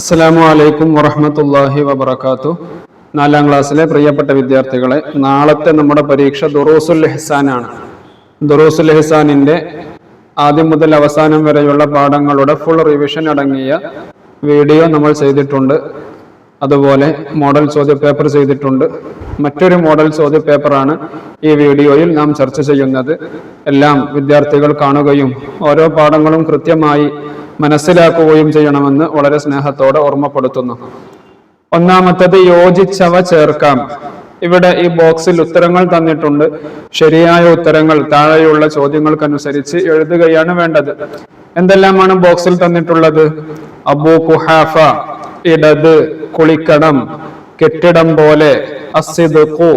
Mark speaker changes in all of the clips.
Speaker 1: അസ്സലാമു അലൈക്കും വറഹമത്തല്ലാഹി വബർക്കാത്തു നാലാം ക്ലാസ്സിലെ പ്രിയപ്പെട്ട വിദ്യാർത്ഥികളെ നാളത്തെ നമ്മുടെ പരീക്ഷ ദുറൂസുൽ ഹെസാനാണ് ദുറൂസുൽ ഹെസാനിന്റെ ആദ്യം മുതൽ അവസാനം വരെയുള്ള പാഠങ്ങളുടെ ഫുൾ റിവിഷൻ അടങ്ങിയ വീഡിയോ നമ്മൾ ചെയ്തിട്ടുണ്ട്. അതുപോലെ മോഡൽ ചോദ്യപേപ്പർ ചെയ്തിട്ടുണ്ട്. മറ്റൊരു മോഡൽ ചോദ്യപേപ്പറാണ് ഈ വീഡിയോയിൽ നാം ചർച്ച ചെയ്യുന്നത്. എല്ലാം വിദ്യാർത്ഥികൾ കാണുകയും ഓരോ പാഠങ്ങളും കൃത്യമായി മനസ്സിലാക്കുകയും ചെയ്യണമെന്ന് വളരെ സ്നേഹത്തോടെ ഓർമ്മപ്പെടുത്തുന്നു. ഒന്നാമത്തത് യോജിച്ചവ ചേർക്കാം. ഇവിടെ ഈ ബോക്സിൽ ഉത്തരങ്ങൾ തന്നിട്ടുണ്ട്. ശരിയായ ഉത്തരങ്ങൾ താഴെയുള്ള ചോദ്യങ്ങൾക്കനുസരിച്ച് എഴുതുകയാണ് വേണ്ടത്. എന്തെല്ലാമാണ് ബോക്സിൽ തന്നിട്ടുള്ളത്? അബൂ കുഹാഫ ഇടത് കുളിക്കണം കെട്ടിടം പോലെ അസിദുഖു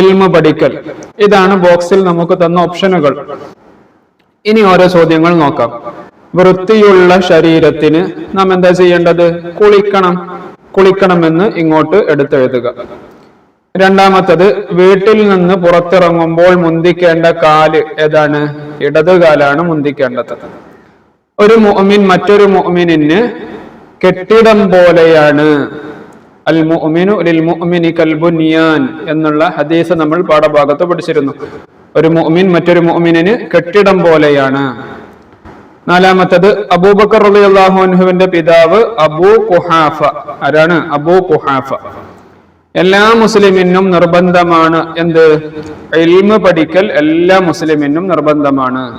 Speaker 1: ഇൽമ പഠിക്കൽ. ഇതാണ് ബോക്സിൽ നമുക്ക് തന്ന ഓപ്ഷനുകൾ. ഇനി ഓരോ ചോദ്യങ്ങൾ നോക്കാം. വൃത്തിയുള്ള ശരീരത്തിന് നാം എന്താ ചെയ്യേണ്ടത്? കുളിക്കണം. കുളിക്കണമെന്ന് ഇങ്ങോട്ട് എടുത്തെഴുതുക. രണ്ടാമത്തത് വീട്ടിൽ നിന്ന് പുറത്തിറങ്ങുമ്പോൾ മുന്തിക്കേണ്ട കാൽ ഏതാണ്? ഇടത് കാലാണ് മുന്തിക്കേണ്ടത്. ഒരു മുഅ്മിൻ മറ്റൊരു മുഅ്മിനിന് കെട്ടിടം പോലെയാണ്. അൽ മുഅ്മിനു ലിൽ മുഅ്മിനി കൽ ബുനിയാൻ എന്നുള്ള ഹദീസ് നമ്മൾ പാഠഭാഗത്ത് പഠിച്ചിരുന്നു. ഒരു മുഅ്മിൻ മറ്റൊരു മുഅ്മിനിന് കെട്ടിടം പോലെയാണ്. നാലാമത്തത് അബൂബക്കർ അലി അൻഹുവിന്റെ പിതാവ് അബൂ കുഹാഫ. ആരാണ്? അബൂ കുഹാഫ. എല്ലാ മുസ്ലിമിനും നിർബന്ധമാണ് എന്ത്? ഇൽമ പഠിക്കൽ എല്ലാ മുസ്ലിമിനും നിർബന്ധമാണ്.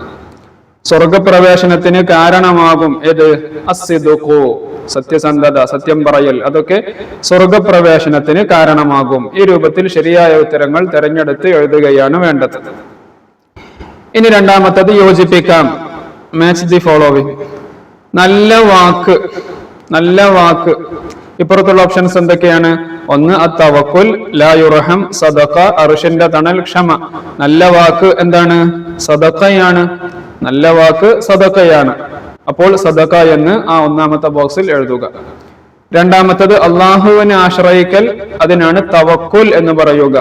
Speaker 1: സ്വർഗപ്രവേശനത്തിന് കാരണമാകും ഏത്? അസിദുഖു സത്യസന്ധത സത്യം പറയൽ അതൊക്കെ സ്വർഗപ്രവേശനത്തിന് കാരണമാകും. ഈ രൂപത്തിൽ ശരിയായ ഉത്തരങ്ങൾ തിരഞ്ഞെടുത്ത് എഴുതുകയാണ് വേണ്ടത്. ഇനി രണ്ടാമത്തത് യോജിപ്പിക്കാം. മാച്ച് ദി ഫോളോവിങ് നല്ല വാക്ക് നല്ല വാക്ക്. ഇപ്പുറത്തുള്ള ഓപ്ഷൻസ് എന്തൊക്കെയാണ്? ഒന്ന് അത്തവക്കുൽ ലായുറഹം സദക്ക അറുഷിന്റെ തണൽ ക്ഷമ. നല്ല വാക്ക് എന്താണ്? സദക്കയാണ് നല്ല വാക്ക് സദക്കയാണ് അപ്പോൾ സദക്ക എന്ന് ആ ഒന്നാമത്തെ ബോക്സിൽ എഴുതുക. രണ്ടാമത്തത് അള്ളാഹുവിനെ ആശ്രയിക്കൽ അതിനാണ് തവക്കുൽ എന്ന് പറയുക.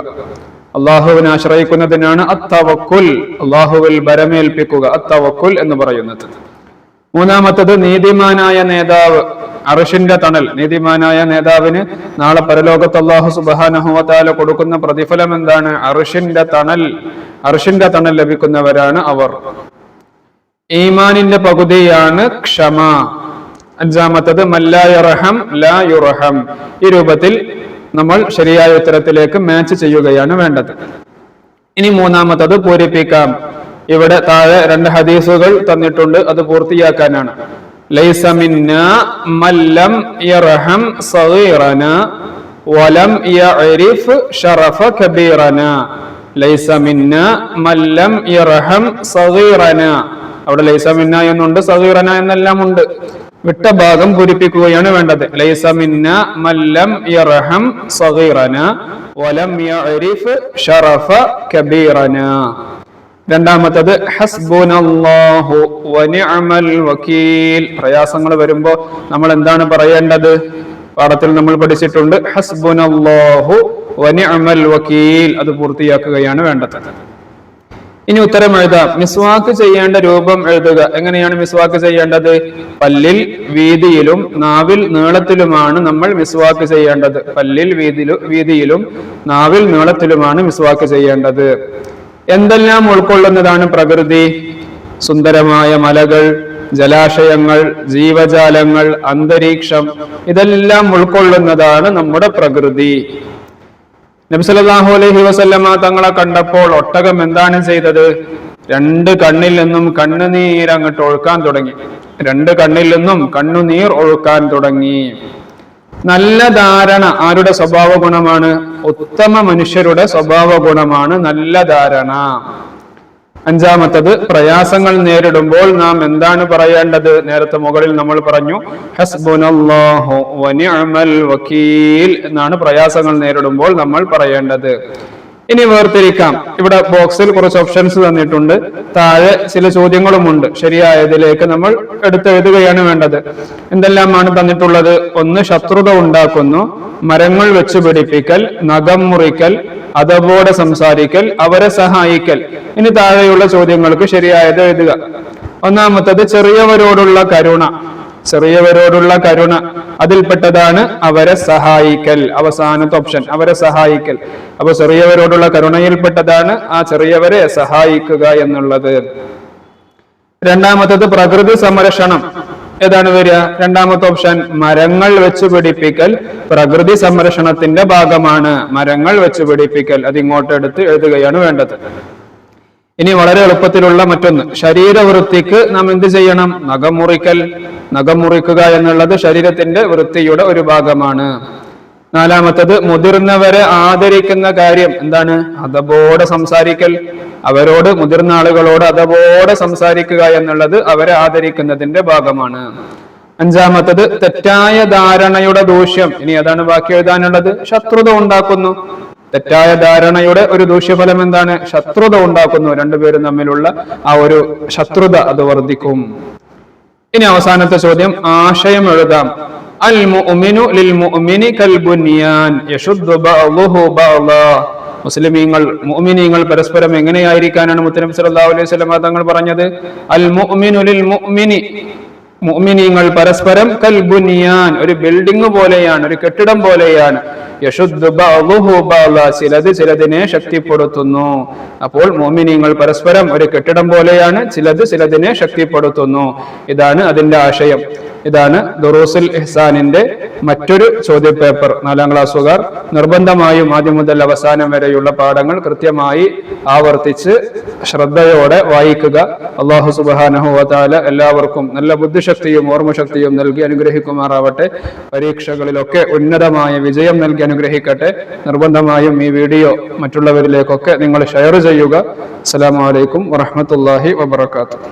Speaker 1: അള്ളാഹുവിനെ ആശ്രയിക്കുന്നതിനാണ് അത്തവക്കുൽ അള്ളാഹുവിൽ ബരമേൽപ്പിക്കുക അത്തവക്കുൽ എന്ന് പറയുന്നത്. മൂന്നാമത്തത് നീതിമാനായ നേതാവ് അറിഷിന്റെ തണൽ. നീതിമാനായ നേതാവിന് നാളെ പരലോകത്ത് അള്ളാഹു സുബാനഹുവത്താല കൊടുക്കുന്ന പ്രതിഫലം എന്താണ്? അറിഷിന്റെ തണൽ. അറിഷിന്റെ തണൽ ലഭിക്കുന്നവരാണ് അവർ. ഈമാനിന്റെ പകുതിയാണ് ക്ഷമ. അഞ്ചാമത്തത് മല്ലായുറഹം ലാ യുറഹം ഈ രൂപത്തിൽ നമ്മൾ ശരിയായ ഉത്തരത്തിലേക്ക് മാച്ച് ചെയ്യുകയാണ് വേണ്ടത്. ഇനി മൂന്നാമത്തത് പൂരിപ്പിക്കാം. ഇവിടെ താഴെ രണ്ട് ഹദീസുകൾ തന്നിട്ടുണ്ട് അത് പൂർത്തിയാക്കാനാണ്. അവിടെ ലൈസ മിന്ന എന്നുണ്ട് സഹീറന എന്നെല്ലാം ഉണ്ട് വിട്ട ഭാഗം പൂരിപ്പിക്കുകയാണ് വേണ്ടത്. ലൈസമിന്ന മല്ലം യർഹം സഗീറന വലം യഅരിഫ് ഷറഫ കബീറന. രണ്ടാമത്തത് ഹസ്ബുനല്ലാഹു പ്രയാസങ്ങൾ വരുമ്പോ നമ്മൾ എന്താണ് പറയേണ്ടത്? പാഠത്തിൽ നമ്മൾ പഠിച്ചിട്ടുണ്ട് ഹസ്ബുനല്ലാഹു വനിഅമൽ വക്കീൽ അത് പൂർത്തിയാക്കുകയാണ് വേണ്ടത്. ഇനി ഉത്തരം എഴുതാം. മിസ്വാക്ക് ചെയ്യേണ്ട രൂപം എഴുതുക. എങ്ങനെയാണ് മിസ്വാക്ക് ചെയ്യേണ്ടത്? പല്ലിൽ വീതിയിലും നാവിൽ നീളത്തിലുമാണ് നമ്മൾ മിസ്വാക്ക് ചെയ്യേണ്ടത്. പല്ലിൽ വീതിയിലും വീതിയിലും നാവിൽ നീളത്തിലുമാണ് മിസ്വാക്ക് ചെയ്യേണ്ടത്. എന്തെല്ലാം ഉൾക്കൊള്ളുന്നതാണ് പ്രകൃതി? സുന്ദരമായ മലകൾ ജലാശയങ്ങൾ ജീവജാലങ്ങൾ അന്തരീക്ഷം ഇതെല്ലാം ഉൾക്കൊള്ളുന്നതാണ് നമ്മുടെ പ്രകൃതി. നബ്സലാഹു അലഹി വസല്ലമ തങ്ങളെ കണ്ടപ്പോൾ ഒട്ടകം എന്താണ് ചെയ്തത്? രണ്ട് കണ്ണിൽ നിന്നും കണ്ണുനീർ അങ്ങോട്ട് ഒഴുക്കാൻ തുടങ്ങി. രണ്ട് കണ്ണിൽ നിന്നും കണ്ണുനീർ ഒഴുക്കാൻ തുടങ്ങി. നല്ല ധാരണ ആരുടെ സ്വഭാവ ഗുണമാണ് ഉത്തമ മനുഷ്യരുടെ സ്വഭാവ ഗുണമാണ് നല്ല ധാരണ. അഞ്ചാമത്തത് പ്രയാസങ്ങൾ നേരിടുമ്പോൾ നാം എന്താണ് പറയേണ്ടത്? നേരത്തെ മുകളിൽ നമ്മൾ പറഞ്ഞു വക്കീൽ എന്നാണ് പ്രയാസങ്ങൾ നേരിടുമ്പോൾ നമ്മൾ പറയേണ്ടത്. ഇനി വേർതിരിക്കാം. ഇവിടെ ബോക്സിൽ കുറച്ച് ഓപ്ഷൻസ് തന്നിട്ടുണ്ട്. താഴെ ചില ചോദ്യങ്ങളുമുണ്ട്. ശരിയായതിലേക്ക് നമ്മൾ എടുത്തെഴുതുകയാണ് വേണ്ടത്. എന്തെല്ലാമാണ് തന്നിട്ടുള്ളത്? ഒന്ന് ശത്രുത ഉണ്ടാക്കുന്നു മരങ്ങൾ വെച്ച് പിടിപ്പിക്കൽ നഖം മുറിക്കൽ അതവോടെ സംസാരിക്കൽ അവരെ സഹായിക്കൽ. ഇനി താഴെയുള്ള ചോദ്യങ്ങൾക്ക് ശരിയായത് എഴുതുക. ഒന്നാമത്തത് ചെറിയവരോടുള്ള കരുണ. ചെറിയവരോടുള്ള കരുണ. അതിൽപ്പെട്ടതാണ് അവരെ സഹായിക്കൽ. അവസാനത്തെ ഓപ്ഷൻ അവരെ സഹായിക്കൽ. അപ്പൊ ചെറിയവരോടുള്ള കരുണയിൽപ്പെട്ടതാണ് ആ ചെറിയവരെ സഹായിക്കുക എന്നുള്ളത്. രണ്ടാമത്തത് പ്രകൃതി സംരക്ഷണം. ഏതാണ് വരിക? രണ്ടാമത്തെ ഓപ്ഷൻ മരങ്ങൾ വെച്ച് പിടിപ്പിക്കൽ പ്രകൃതി സംരക്ഷണത്തിന്റെ ഭാഗമാണ്. മരങ്ങൾ വെച്ച് പിടിപ്പിക്കൽ. അത് ഇങ്ങോട്ട് എടുത്ത് എഴുതുകയാണ് വേണ്ടത്. ഇനി വളരെ എളുപ്പത്തിലുള്ള മറ്റൊന്ന്. ശരീരവൃത്തിക്ക് നാം എന്ത് ചെയ്യണം? നഖം മുറിക്കൽ. നഖം മുറിക്കുക എന്നുള്ളത് ശരീരത്തിന്റെ വൃത്തിയുടെ ഒരു ഭാഗമാണ്. നാലാമത്തത് മുതിർന്നവരെ ആദരിക്കുന്ന കാര്യം എന്താണ്? അതബോടെ സംസാരിക്കൽ. അവരോട് മുതിർന്ന ആളുകളോട് അതബോടെ സംസാരിക്കുക എന്നുള്ളത് അവരെ ആദരിക്കുന്നതിന്റെ ഭാഗമാണ്. അഞ്ചാമത്തത് തെറ്റായ ധാരണയുടെ ദൂഷ്യം. ഇനി അതാണ് ബാക്കി എഴുതാനുള്ളത്? ശത്രുത ഉണ്ടാക്കുന്നു. തെറ്റായ ധാരണയുടെ ഒരു ദൂഷ്യഫലം എന്താണ്? ശത്രുത ഉണ്ടാക്കുന്നു. രണ്ടുപേരും തമ്മിലുള്ള ആ ഒരു ശത്രുത അത് വർദ്ധിക്കും. ഇനി അവസാനത്തെ ചോദ്യം ആശയം എഴുതാം. അൽ മുഅ്മിനു ലിൽ മുഅ്മിനി കൽ ബുനിയാൻ യശുദ്ദു ബഅ്ദുഹു ബഅ്ദാ. മുസ്ലിമീങ്ങൾ മുഅ്മിനീങ്ങൾ പരസ്പരം എങ്ങനെയായിരിക്കാനാണ് മുത്തനബി സല്ലല്ലാഹു അലൈഹി വസല്ലം തങ്ങൾ പറഞ്ഞത്? അൽ മുഅ്മിനു ലിൽ മുഅ്മിനി മുഅ്മിനീങ്ങൾ പരസ്പരം കൽ ബുനിയാൻ ഒരു ബിൽഡിംഗ് പോലെയാണ് ഒരു കെട്ടിടം പോലെയാണ്. ചിലത് ചിലതിനെ ശക്തിപ്പെടുത്തുന്നു. അപ്പോൾ മോമിനിങ്ങൾ പരസ്പരം ഒരു കെട്ടിടം പോലെയാണ് ചിലത് ചിലതിനെ ശക്തിപ്പെടുത്തുന്നു. ഇതാണ് അതിന്റെ ആശയം. ഇതാണ് ദുറൂസുൽ ഇഹ്സാനിന്റെ മറ്റൊരു ചോദ്യപേപ്പർ. നാലാം ക്ലാസ്സുകാർ നിർബന്ധമായും ആദ്യം മുതൽ അവസാനം വരെയുള്ള പാഠങ്ങൾ കൃത്യമായി ആവർത്തിച്ച് ശ്രദ്ധയോടെ വായിക്കുക. അള്ളാഹു സുബാനഹു വതാല എല്ലാവർക്കും നല്ല ബുദ്ധിശക്തിയും ഓർമ്മശക്തിയും നൽകി അനുഗ്രഹിക്കുമാറാവട്ടെ. പരീക്ഷകളിലൊക്കെ ഉന്നതമായ വിജയം നൽകി അനുഗ്രഹിക്കട്ടെ. നിർബന്ധമായും ഈ വീഡിയോ മറ്റുള്ളവരിലേക്കൊക്കെ നിങ്ങൾ ഷെയർ ചെയ്യുക. അസ്സലാമു അലൈക്കും വറഹ്മത്തുള്ളാഹി വബറകാതുഹു.